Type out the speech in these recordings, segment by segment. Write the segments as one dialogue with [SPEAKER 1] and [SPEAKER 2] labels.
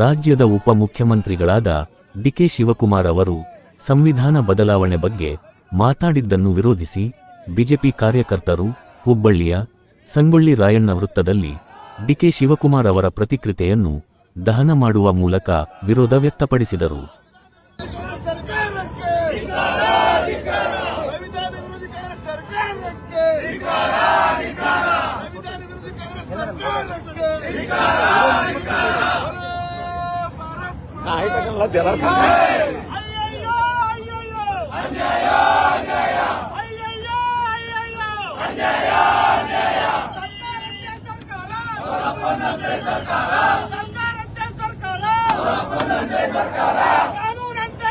[SPEAKER 1] ರಾಜ್ಯದ ಉಪಮುಖ್ಯಮಂತ್ರಿಗಳಾದ ಡಿಕೆ ಶಿವಕುಮಾರ್ ಅವರು ಸಂವಿಧಾನ ಬದಲಾವಣೆ ಬಗ್ಗೆ ಮಾತಾಡಿದ್ದನ್ನು ವಿರೋಧಿಸಿ ಬಿಜೆಪಿ ಕಾರ್ಯಕರ್ತರು ಹುಬ್ಬಳ್ಳಿಯ ಸಂಗೊಳ್ಳಿ ರಾಯಣ್ಣ ವೃತ್ತದಲ್ಲಿ ಡಿಕೆ ಶಿವಕುಮಾರ್ ಅವರ ಪ್ರತಿಕೃತಿಯನ್ನು ದಹನ ಮಾಡುವ ಮೂಲಕ ವಿರೋಧ ವ್ಯಕ್ತಪಡಿಸಿದರು.
[SPEAKER 2] ಸರ್ಕಾರಕ್ಕೆ ಸರ್ಕಾರ ಸರ್ಕಾರ ಕಾನೂನಂತೆ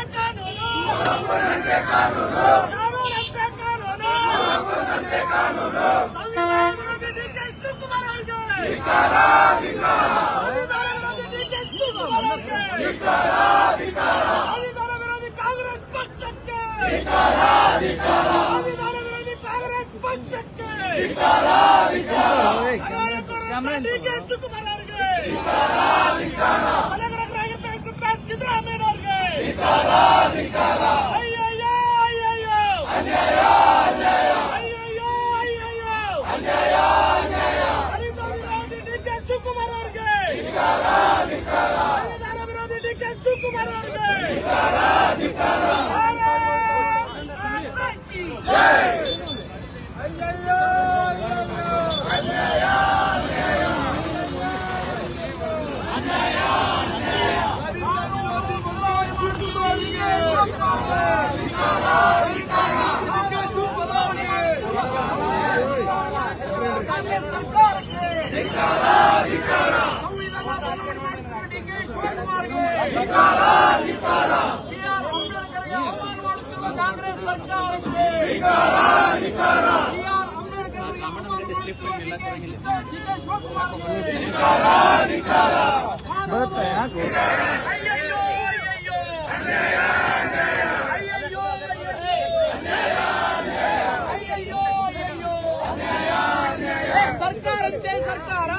[SPEAKER 2] ಕಾನೂನು ಕಾನೂನಂತೆ ಕಾನೂನು ಸಂವಿಧಾನ ವಿರೋಧಿ ಕಾಂಗ್ರೆಸ್ ಪಕ್ಷಕ್ಕೆ ಡಿಕೆ ಶಿವಕುಮಾರ್ ಅವರಿಗೆ ಸಿದ್ದರಾಮಯ್ಯ ಅವರಿಗೆ ಕಾಂಗ್ರೆಸ್ ಸರ್ಕಾರಕ್ಕೆ ಅಯ್ಯಯ್ಯೋ ಅಯ್ಯಯ್ಯೋ ಅಯ್ಯಯ್ಯೋ ಅಯ್ಯಯ್ಯೋ ಅಯ್ಯಯ್ಯೋ ಸರ್ಕಾರಕ್ಕೆ ಸರ್ಕಾರ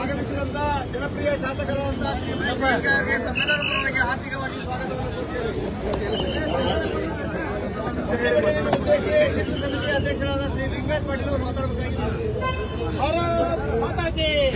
[SPEAKER 2] ಆಗಮಿಸಿದಂತ ಜನಪ್ರಿಯ ಶಾಸಕರಾದಂತ ತಮ್ಮೆಲ್ಲರ ಪರವಾಗಿ ಆರ್ಥಿಕವಾಗಿ ಸ್ವಾಗತವನ್ನು ಅಧ್ಯಕ್ಷರಾದ ಶ್ರೀ ಲಿಂಗೇಶ್ ಪಾಟೀಲ್ ಅವರು ಮಾತಾಡಬೇಕಾಗಿದೆ ಭಾರತ್ ಮಾತಾ
[SPEAKER 3] ಹೇಳ್ಬೇಕು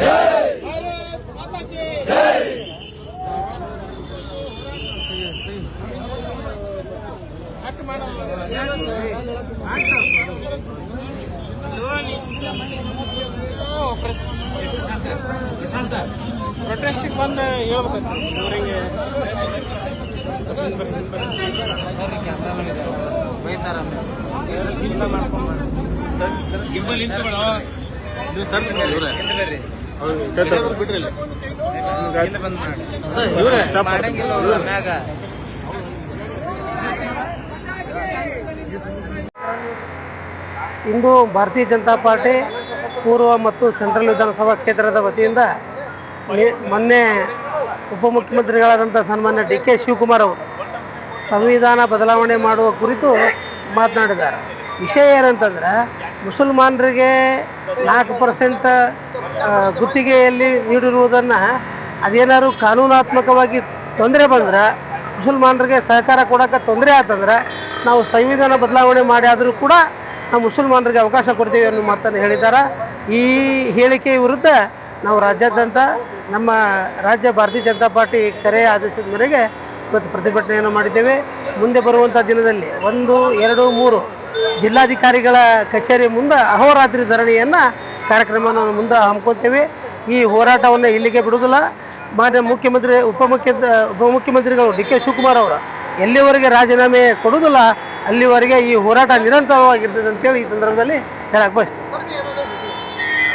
[SPEAKER 3] ಭಾರತ್
[SPEAKER 4] ಇಂದು ಭಾರತೀಯ ಜನತಾ ಪಾರ್ಟಿ ಪೂರ್ವ ಮತ್ತು ಸೆಂಟ್ರಲ್ ವಿಧಾನಸಭಾ ಕ್ಷೇತ್ರದ ವತಿಯಿಂದ ಮೊನ್ನೆ ಉಪಮುಖ್ಯಮಂತ್ರಿಗಳಾದಂಥ ಸನ್ಮಾನ್ಯ ಡಿ ಕೆ ಶಿವಕುಮಾರ್ ಅವರು ಸಂವಿಧಾನ ಬದಲಾವಣೆ ಮಾಡುವ ಕುರಿತು ಮಾತನಾಡಿದ್ದಾರೆ. ವಿಷಯ ಏನಂತಂದ್ರೆ, ಮುಸಲ್ಮಾನರಿಗೆ ನಾಲ್ಕು ಪರ್ಸೆಂಟ್ ಗುತ್ತಿಗೆಯಲ್ಲಿ ನೀಡಿರುವುದನ್ನು ಅದೇನಾದ್ರು ಕಾನೂನಾತ್ಮಕವಾಗಿ ತೊಂದರೆ ಬಂದ್ರೆ, ಮುಸಲ್ಮಾನರಿಗೆ ಸಹಕಾರ ಕೊಡೋಕೆ ತೊಂದರೆ ಆತಂದ್ರೆ, ನಾವು ಸಂವಿಧಾನ ಬದಲಾವಣೆ ಮಾಡಿ ಆದರೂ ಕೂಡ ನಾವು ಮುಸಲ್ಮಾನರಿಗೆ ಅವಕಾಶ ಕೊಡ್ತೀವಿ ಅನ್ನೋ ಮಾತನ್ನು ಹೇಳಿದ್ದಾರೆ. ಈ ಹೇಳಿಕೆ ವಿರುದ್ಧ ನಾವು ರಾಜ್ಯಾದ್ಯಂತ ನಮ್ಮ ರಾಜ್ಯ ಭಾರತೀಯ ಜನತಾ ಪಾರ್ಟಿ ಕರೆ ಆದೇಶದ ಮೇರೆಗೆ ಇವತ್ತು ಪ್ರತಿಭಟನೆಯನ್ನು ಮಾಡಿದ್ದೇವೆ. ಮುಂದೆ ಬರುವಂಥ ದಿನದಲ್ಲಿ ಒಂದು, ಎರಡು, ಮೂರು ಜಿಲ್ಲಾಧಿಕಾರಿಗಳ ಕಚೇರಿ ಮುಂದೆ ಅಹೋರಾತ್ರಿ ಧರಣಿಯನ್ನು ಕಾರ್ಯಕ್ರಮವನ್ನು ಮುಂದೆ ಹಮ್ಮಿಕೊಳ್ತೇವೆ. ಈ ಹೋರಾಟವನ್ನು ಇಲ್ಲಿಗೆ ಬಿಡುವುದಿಲ್ಲ. ಮಾನ್ಯ ಮುಖ್ಯಮಂತ್ರಿ, ಉಪಮುಖ್ಯ, ಉಪಮುಖ್ಯಮಂತ್ರಿಗಳು ಡಿ ಕೆ ಶಿವಕುಮಾರ್ ಅವರು ಎಲ್ಲಿವರೆಗೆ ರಾಜೀನಾಮೆ ಕೊಡುವುದಿಲ್ಲ, ಅಲ್ಲಿವರೆಗೆ ಈ ಹೋರಾಟ ನಿರಂತರವಾಗಿರ್ತದೆ ಅಂತೇಳಿ ಈ ಸಂದರ್ಭದಲ್ಲಿ ಹೇಳಕ್ಕೆ ಬಯಸ್ತೀನಿ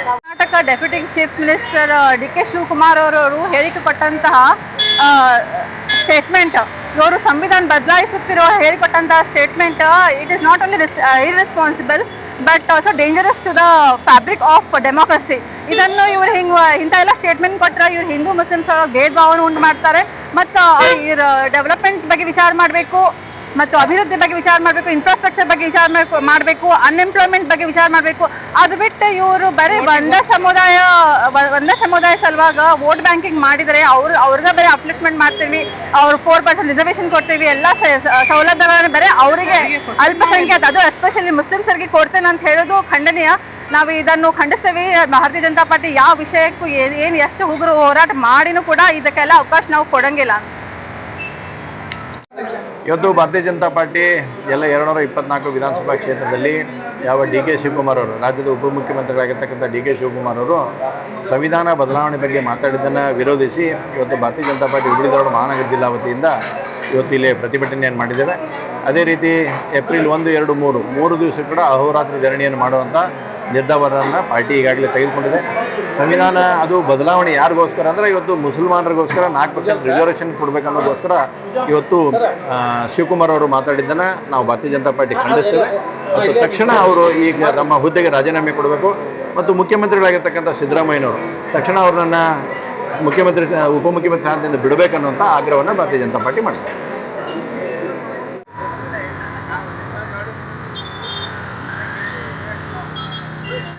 [SPEAKER 5] Karnataka deputy chief minister D K Shivakumar ಅವರು ಹೇಳಿಕೆ ಕೊಟ್ಟಂತಹ ಸ್ಟೇಟ್ಮೆಂಟ್ ಇವರು ಸಂವಿಧಾನ ಬದಲಾಯಿಸುತ್ತಿರುವ ಹೇಳಿಕೊಟ್ಟಂತಹ statement it is not only irresponsible but also dangerous to the fabric of democracy ಇದನ್ನು ಇವರು ಹಿಂಗ್, ಇಂಥ ಎಲ್ಲ ಸ್ಟೇಟ್ಮೆಂಟ್ ಕೊಟ್ಟರೆ ಇವ್ರು ಹಿಂದೂ, ಮುಸ್ಲಿಮ್ಸ್ ಭೇದ ಭಾವನೆ ಉಂಟು ಮಾಡ್ತಾರೆ. ಮತ್ತು ಇವ್ರ ಡೆವಲಪ್ಮೆಂಟ್ ಬಗ್ಗೆ ವಿಚಾರ ಮಾಡಬೇಕು. ಮತ್ತು ಅಭಿವೃದ್ಧಿ ಬಗ್ಗೆ ವಿಚಾರ ಮಾಡಬೇಕು ಇನ್ಫ್ರಾಸ್ಟ್ರಕ್ಚರ್ ಬಗ್ಗೆ ವಿಚಾರ ಮಾಡಬೇಕು ಅನ್ಎಂಪ್ಲಾಯ್ಮೆಂಟ್ ಬಗ್ಗೆ ವಿಚಾರ ಮಾಡಬೇಕು ಅದು ಬಿಟ್ಟು ಇವರು ಬರೀ ಒಂದೇ ಸಮುದಾಯ ಒಂದ ಸಮುದಾಯ ಸಲುವಾಗ ವೋಟ್ ಬ್ಯಾಂಕಿಂಗ್ ಮಾಡಿದರೆ ಅವ್ರು ಅವ್ರಿಗೆ ಬರೀ ಅಪ್ಲಿಟ್ಮೆಂಟ್ ಮಾಡ್ತೀವಿ ಅವ್ರು ಫೋರ್ ಪರ್ಸೆಂಟ್ ರಿಸರ್ವೇಶನ್ ಕೊಡ್ತೀವಿ ಎಲ್ಲ ಸೌಲಭ್ಯಗಳನ್ನು ಬರೀ ಅವರಿಗೆ ಅಲ್ಪಸಂಖ್ಯಾತ ಅದು ಎಸ್ಪೆಷಲಿ ಮುಸ್ಲಿಮ್ಸರಿಗೆ ಕೊಡ್ತೇನೆ ಅಂತ ಹೇಳೋದು ಖಂಡನೀಯ. ನಾವು ಇದನ್ನು ಖಂಡಿಸ್ತೀವಿ ಭಾರತೀಯ ಜನತಾ ಪಾರ್ಟಿ ಯಾವ ವಿಷಯಕ್ಕೂ ಏನು ಎಷ್ಟು ಉಗ್ರ ಹೋರಾಟ ಮಾಡಿನೂ ಕೂಡ ಇದಕ್ಕೆಲ್ಲ ಅವಕಾಶ ನಾವು ಕೊಡಂಗಿಲ್ಲ.
[SPEAKER 6] ಇವತ್ತು ಭಾರತೀಯ ಜನತಾ ಪಾರ್ಟಿ ಎಲ್ಲ ಎರಡುನೂರ ಇಪ್ಪತ್ನಾಲ್ಕು ವಿಧಾನಸಭಾ ಕ್ಷೇತ್ರದಲ್ಲಿ ಯಾವ ಡಿ ಕೆ ಶಿವಕುಮಾರ್ ಅವರು, ರಾಜ್ಯದ ಉಪಮುಖ್ಯಮಂತ್ರಿಗಳಾಗಿರ್ತಕ್ಕಂಥ ಡಿ ಕೆ ಶಿವಕುಮಾರ್ ಅವರು ಸಂವಿಧಾನ ಬದಲಾವಣೆ ಬಗ್ಗೆ ಮಾತಾಡಿದ್ದನ್ನು ವಿರೋಧಿಸಿ ಇವತ್ತು ಭಾರತೀಯ ಜನತಾ ಪಾರ್ಟಿ ಹುಬ್ಬಳ್ಳಿ ಮಹಾನಗರ ಜಿಲ್ಲಾ ವತಿಯಿಂದ ಇವತ್ತು ಇಲ್ಲಿ ಪ್ರತಿಭಟನೆಯನ್ನು ಮಾಡಿದ್ದೇವೆ. ಅದೇ ರೀತಿ ಏಪ್ರಿಲ್ ಒಂದು, ಎರಡು, ಮೂರು ಮೂರು ದಿವಸ ಕೂಡ ಅಹೋರಾತ್ರಿ ಧರಣಿಯನ್ನು ಮಾಡುವಂಥ ನಿರ್ಧಾರವನ್ನು ಪಾರ್ಟಿ ಈಗಾಗಲೇ ತೆಗೆದುಕೊಂಡಿದೆ. ಸಂವಿಧಾನ, ಅದು ಬದಲಾವಣೆ ಯಾರಿಗೋಸ್ಕರ ಅಂದರೆ ಇವತ್ತು ಮುಸಲ್ಮಾನರಿಗೋಸ್ಕರ ನಾಲ್ಕು ಪರ್ಸೆಂಟ್ ರಿಸರ್ವೇಷನ್ ಕೊಡಬೇಕನ್ನೋದಕ್ಕೋಸ್ಕರ ಇವತ್ತು ಶಿವಕುಮಾರ್ ಅವರು ಮಾತಾಡಿದ್ದನ್ನು ನಾವು ಭಾರತೀಯ ಜನತಾ ಪಾರ್ಟಿ ಖಂಡಿಸ್ತೇವೆ ಮತ್ತು ತಕ್ಷಣ ಅವರು ಈಗ ನಮ್ಮ ಹುದ್ದೆಗೆ ರಾಜೀನಾಮೆ ಕೊಡಬೇಕು. ಮತ್ತು ಮುಖ್ಯಮಂತ್ರಿಗಳಾಗಿರ್ತಕ್ಕಂಥ ಸಿದ್ದರಾಮಯ್ಯನವರು ತಕ್ಷಣ ಅವ್ರನ್ನ ಮುಖ್ಯಮಂತ್ರಿ, ಉಪಮುಖ್ಯಮಂತ್ರಿ ಸ್ಥಾನದಿಂದ ಬಿಡಬೇಕನ್ನುವಂಥ ಆಗ್ರಹವನ್ನು ಭಾರತೀಯ ಜನತಾ ಪಾರ್ಟಿ ಮಾಡಿದೆ.